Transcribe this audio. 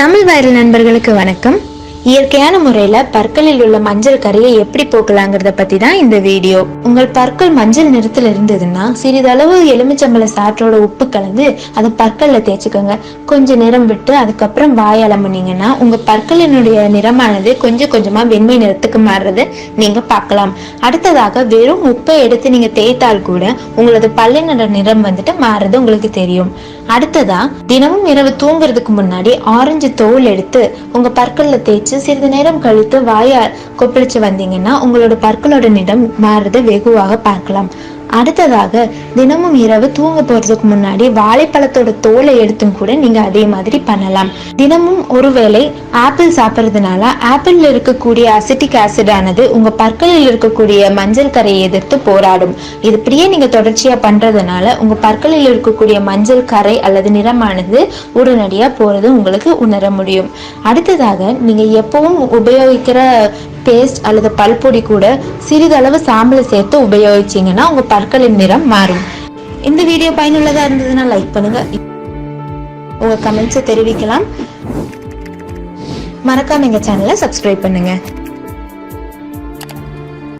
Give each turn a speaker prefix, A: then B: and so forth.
A: Tamil viral நண்பர்களுக்கு வணக்கம். இயற்கையான முறையில பற்களில் உள்ள மஞ்சள் கரையை எப்படி போக்கலாங்கிறத பத்தி தான் இந்த வீடியோ. உங்கள் பற்கள் மஞ்சள் நிறத்துல இருந்ததுன்னா சிறிதளவு எலுமிச்சம்பழ சாற்றோட உப்பு கலந்து அதை பற்கள்ல தேய்ச்சிக்கோங்க. கொஞ்ச நேரம் விட்டு அதுக்கப்புறம் வாயால முன்னீங்கன்னா உங்க பற்களினுடைய நிறமானது கொஞ்சம் கொஞ்சமா வெண்மை நிறத்துக்கு மாறுறது நீங்க பார்க்கலாம். அடுத்ததாக வெறும் உப்பை எடுத்து நீங்க தேய்த்தால் கூட உங்களது பல்லினோட நிறம் வந்துட்டு மாறுறது உங்களுக்கு தெரியும். அடுத்ததா தினமும் இரவு தூங்குறதுக்கு முன்னாடி ஆரஞ்சு தோல் எடுத்து உங்க பற்கள்ல தேய்ச்சு சிறிது நேரம் கழித்து வாயா கொப்பளிச்சு வந்தீங்கன்னா உங்களோட பற்களோட நிறம் மாறுறதை வெகுவாக பார்க்கலாம். அடுத்ததாக தினமும் இரவு தூங்க போறதுக்கு முன்னாடி வாழைப்பழத்தோட தோலை எடுத்தும் கூட நீங்க அதே மாதிரி பண்ணலாம். தினமும் ஒருவேளை ஆப்பிள் சாப்பிட்றதுனால ஆப்பிள்ல இருக்கக்கூடிய அசிட்டிக் ஆசிட் ஆனது உங்க பற்களில் இருக்கக்கூடிய மஞ்சள் கரையை எதிர்த்து போராடும். இது இப்படியே நீங்க தொடர்ச்சியா பண்றதுனால உங்க பற்களில் இருக்கக்கூடிய மஞ்சள் கரை அல்லது நிறமானது உடனடியா போறது உங்களுக்கு உணர முடியும். அடுத்ததாக நீங்க எப்பவும் உபயோகிக்கிற பேஸ்ட் அல்லது பல்பொடி கூட சிறிதளவு சாம்பலை சேர்த்து உபயோகிச்சீங்கன்னா உங்கள் பற்களின் நிறம் மாறும். இந்த வீடியோ பயனுள்ளதாக இருந்ததுன்னா லைக் பண்ணுங்க. உங்கள் கமெண்ட்ஸை தெரிவிக்கலாம். மறக்காம எங்கள் சேனலை சப்ஸ்கிரைப் பண்ணுங்கள்